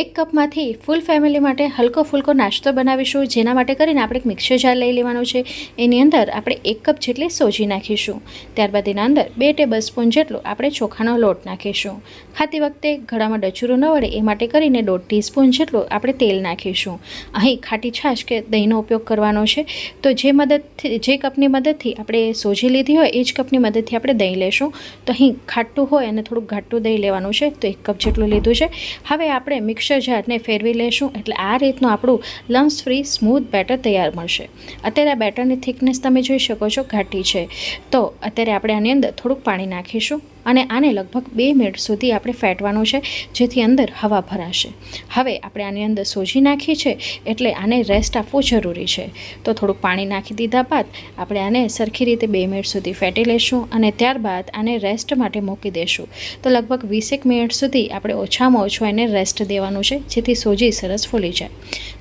એક કપમાંથી full family માટે હલકો ફૂલકો નાસ્તો બનાવીશું, જેના માટે કરીને આપણે એક મિક્સર જાર લઈ લેવાનું છે. એની અંદર આપણે એક કપ જેટલી સોજી નાખીશું. ત્યારબાદ એના અંદર બે ટેબલ સ્પૂન જેટલો આપણે ચોખાનો લોટ નાખીશું. ખાતી વખતે ઘડામાં ડચુરું ન વળે, એ માટે કરીને દોઢ ટીસ્પૂન જેટલું આપણે તેલ નાખીશું. અહીં ખાટી છાશ કે દહીંનો ઉપયોગ કરવાનો છે. તો જે મદદથી, જે કપની મદદથી આપણે સોજી લીધી હોય, એ જ કપની મદદથી આપણે દહીં લેશું. તો અહીં ખાટું હોય અને થોડુંક ઘાટું દહીં લેવાનું છે. તો એક કપ જેટલું લીધું છે. હવે આપણે મિક્સર જારને ફેરવી લેશું એટલે આ રીતનું આપણું લમ્સ ફ્રી સ્મૂથ બેટર તૈયાર મળશે. અત્યારે આ બેટરની થિકનેસ તમે જોઈ શકો છો ઘાટી છે. તો અત્યારે આપણે આની અંદર થોડુંક પાણી નાખીશું. અને આને લગભગ બે મિનિટ સુધી આપણે ફેટવાનું છે, જેથી અંદર હવા ભરાશે. હવે આપણે આની અંદર સોજી નાખી છે, એટલે આને રેસ્ટ આપવું જરૂરી છે. તો થોડુંક પાણી નાખી દીધા બાદ આપણે આને સરખી રીતે બે મિનિટ સુધી ફેટી લઈશું અને ત્યારબાદ આને રેસ્ટ માટે મૂકી દઈશું તો લગભગ વીસેક મિનિટ સુધી આપણે ઓછામાં ઓછું એને રેસ્ટ દેવાનું છે, જેથી સોજી સરસ ફૂલી જાય.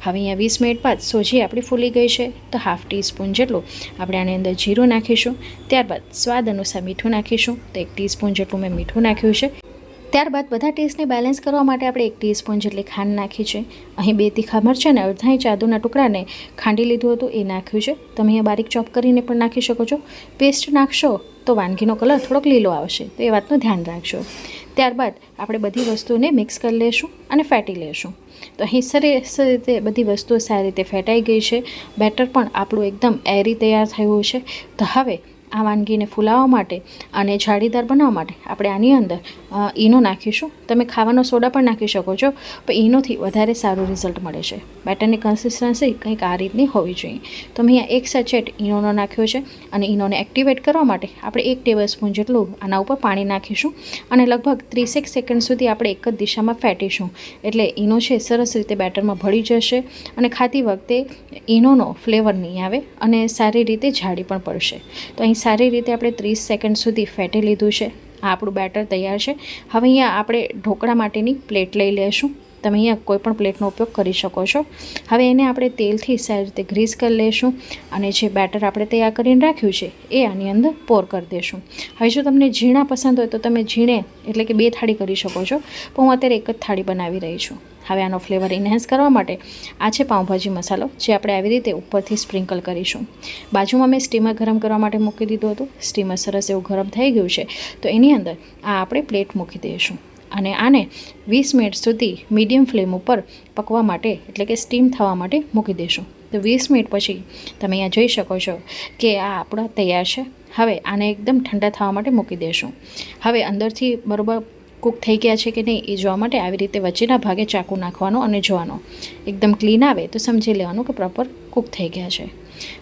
હવે અહીંયા વીસ મિનિટ બાદ સોજી આપણી ફૂલી ગઈ છે, તો હાફ ટીસ્પૂન જેટલું આપણે આની અંદર જીરું નાખીશું. ત્યારબાદ સ્વાદ અનુસાર મીઠું નાખીશું, તો એક ટીસ્પૂન જેટલું મેં મીઠું નાખ્યું છે. ત્યારબાદ બધા ટેસ્ટને બેલેન્સ કરવા માટે આપણે એક ટીસ્પૂન જેટલી ખાંડ નાખી છે. અહીં બે તીખા મરચાં અને અડધા ઇંચ આદુના ટુકડાને ખાંડી લીધું હતું, એ નાખ્યું છે. તમે અહીંયા બારીક ચોપ કરીને પણ નાખી શકો છો. પેસ્ટ નાખશો તો વાનગીનો કલર થોડોક લીલો આવશે. તો એ વાતનું ધ્યાન રાખજો. ત્યારબાદ આપણે બધી વસ્તુને મિક્સ કરી લેશું અને ફેટી લેશું. તો અહીં સરસ રીતે બધી વસ્તુઓ સારી રીતે ફેટાઈ ગઈ છે. બેટર પણ આપણું એકદમ એરી તૈયાર થયું છે. તો હવે આ વાનગીને ફૂલાવવા માટે અને જાળીદાર બનાવવા માટે આપણે આની અંદર ઈનો નાખીશું. તમે ખાવાનો સોડા પણ નાખી શકો છો, પણ ઈનોથી વધારે સારું રિઝલ્ટ મળે છે. બેટરની કન્સિસ્ટન્સી કંઈક આ રીતની હોવી જોઈએ. તો મેં અહીંયા એક સચેટ ઈનોનો નાખ્યો છે અને ઈનોને એક્ટિવેટ કરવા માટે આપણે એક ટેબલ સ્પૂન જેટલું આના ઉપર પાણી નાખીશું અને લગભગ ત્રીસેક સેકન્ડ સુધી આપણે એક જ દિશામાં ફેટીશું. એટલે ઈનો છે સરસ રીતે બેટરમાં ભળી જશે અને ખાતી વખતે ઈનોનો ફ્લેવર નહીં આવે અને સારી રીતે જાડી પણ પડશે. તો અહીં સારી રીતે આપણે ત્રીસ સેકન્ડ સુધી ફેટી લીધું છે. આ આપણું બેટર તૈયાર છે. હવે અહીંયા આપણે ઢોકળા માટેની પ્લેટ લઈ લેશું. તમે અહીંયા કોઈ પણ પ્લેટનો ઉપયોગ કરી શકો છો. હવે એને આપણે તેલથી સારી રીતે ગ્રીસ કરી લઈશું અને જે બેટર આપણે તૈયાર કરીને રાખ્યું છે, એ આની અંદર પોર કરી દઈશું હવે જો તમને ઝીણા પસંદ હોય તો તમે ઝીણે એટલે કે બે થાળી કરી શકો છો. પણ હું અત્યારે એક જ થાળી બનાવી રહી છું. હવે આનો ફ્લેવર ઇન્હેન્સ કરવા માટે આ છે પાઉંભાજી મસાલો, જે આપણે આવી રીતે ઉપરથી સ્પ્રિંકલ કરીશું. બાજુમાં મેં સ્ટીમર ગરમ કરવા માટે મૂકી દીધું હતું. સ્ટીમર સરસ એવું ગરમ થઈ ગયું છે. તો એની અંદર આ આપણે પ્લેટ મૂકી દઈશું. અને આને વીસ મિનિટ સુધી મીડિયમ ફ્લેમ ઉપર પકવા માટે, એટલે કે સ્ટીમ થવા માટે મૂકી દઈશું. તો વીસ મિનિટ પછી તમે અહીંયા જોઈ શકો છો કે આ આપણા તૈયાર છે. હવે આને એકદમ ઠંડા થવા માટે મૂકી દઈશું. હવે અંદરથી બરોબર કૂક થઈ ગયા છે કે નહીં એ જોવા માટે આવી રીતે વચ્ચેના ભાગે ચાકુ નાખવાનો અને જોવાનો. એકદમ ક્લીન આવે તો સમજી લેવાનું કે પ્રોપર કૂક થઈ ગયા છે.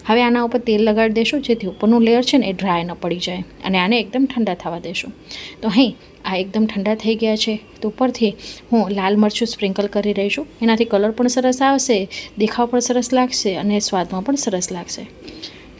હવે આના ઉપર તેલ લગાડી દેશું, જેથી ઉપરનું લેયર છે ને એ ડ્રાય ન પડી જાય અને આને એકદમ ઠંડા થવા દેશું. તો અહીં આ એકદમ ઠંડા થઈ ગયા છે તો ઉપરથી હું લાલ મરચું સ્પ્રિંકલ કરી રહી છું. એનાથી કલર પણ સરસ આવશે, દેખાવ પણ સરસ લાગશે અને સ્વાદમાં પણ સરસ લાગશે.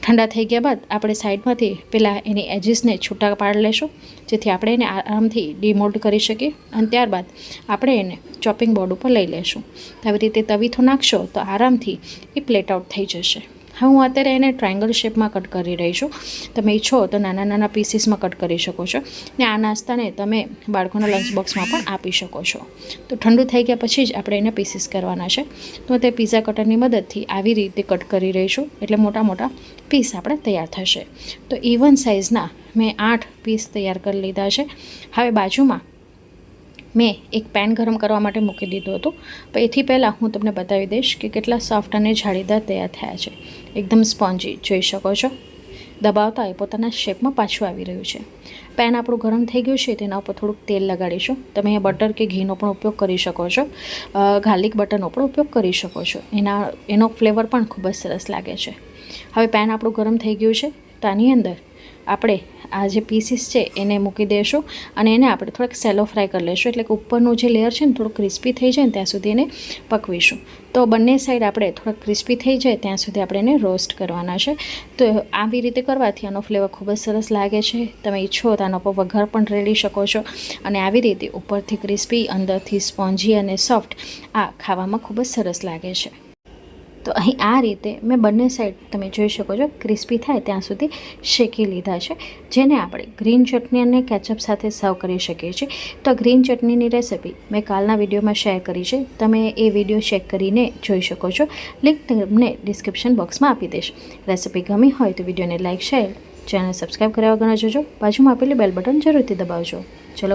ઠંડા થઈ ગયા બાદ આપણે સાઈડમાંથી પહેલાં એની એજીસને છૂટા પાડી લેશું, જેથી આપણે એને આરામથી ડીમોલ્ડ કરી શકીએ અને ત્યારબાદ આપણે એને ચોપિંગ બોર્ડ ઉપર લઈ લેશું. આવી રીતે તવીથો નાખશો તો આરામથી એ પ્લેટ આઉટ થઈ જશે. હવે હું અત્યારે એને ટ્રાયંગલ શેપમાં કટ કરી રહી છું. તમે ઈચ્છો તો નાના નાના પીસીસમાં કટ કરી શકો છો. ને આ નાસ્તાને તમે બાળકોના લંચ બોક્સમાં પણ આપી શકો છો. તો ઠંડુ થઈ ગયા પછી જ આપણે એને પીસીસ કરવાના છે. તો તે પીઝા કટરની મદદથી આવી રીતે કટ કરી રહીશું એટલે મોટા મોટા પીસ આપણે તૈયાર થશે. તો ઇવન સાઇઝના મેં આઠ પીસ તૈયાર કરી લીધા છે. હવે બાજુમાં મેં એક પેન ગરમ કરવા માટે મૂકી દીધું હતું. પણ એથી પહેલાં હું તમને બતાવી દઈશ કે કેટલા સોફ્ટ અને જાળીદાર તૈયાર થયા છે. એકદમ સ્પોન્જી જોઈ શકો છો. દબાવતા એ પોતાના શેપમાં પાછું આવી રહ્યું છે. પેન આપણું ગરમ થઈ ગયું છે, તેના ઉપર થોડુંક તેલ લગાડીશું. તમે અહીંયા બટર કે ઘીનો પણ ઉપયોગ કરી શકો છો. ગાર્લિક બટરનો પણ ઉપયોગ કરી શકો છો. એના, એનો ફ્લેવર પણ ખૂબ જ સરસ લાગે છે. હવે પેન આપણું ગરમ થઈ ગયું છે. તો આની અંદર આપણે આ જે પીસીસ છે એને મૂકી દઈશું અને એને આપણે થોડાક સેલો ફ્રાય કરી લઈશું. એટલે કે ઉપરનું જે લેયર છે ને થોડું ક્રિસ્પી થઈ જાય ને ત્યાં સુધી એને પકવીશું. તો બંને સાઈડ આપણે થોડાક ક્રિસ્પી થઈ જાય ત્યાં સુધી આપણે એને રોસ્ટ કરવાના છે. તો આવી રીતે કરવાથી આનો ફ્લેવર ખૂબ જ સરસ લાગે છે. તમે ઈચ્છો તો આનો વઘાર પણ રેડી શકો છો. અને આવી રીતે ઉપરથી ક્રિસ્પી અંદરથી સ્પોન્જી અને સોફ્ટ આ ખાવામાં ખૂબ જ સરસ લાગે છે. તો અહીં આ રીતે મેં બંને સાઈડ તમે જોઈ શકો છો ક્રિસ્પી થાય ત્યાં સુધી શેકી લીધા છે, જેને આપણે ગ્રીન ચટણી અને કેચઅપ સાથે સર્વ કરી શકીએ છીએ. તો ગ્રીન ચટણીની રેસિપી મેં કાલના વિડીયોમાં શેર કરી છે, તમે એ વીડિયો ચેક કરીને જોઈ શકો છો. લિંક તમને ડિસ્ક્રિપ્શન બોક્સમાં આપી દઈશ. રેસિપી ગમી હોય તો વિડીયોને લાઇક શેર ચેનલ સબસ્ક્રાઈબ કર્યા વગર જોજો. બાજુમાં આપેલી બેલ બટન જરૂરથી દબાવજો. ચલો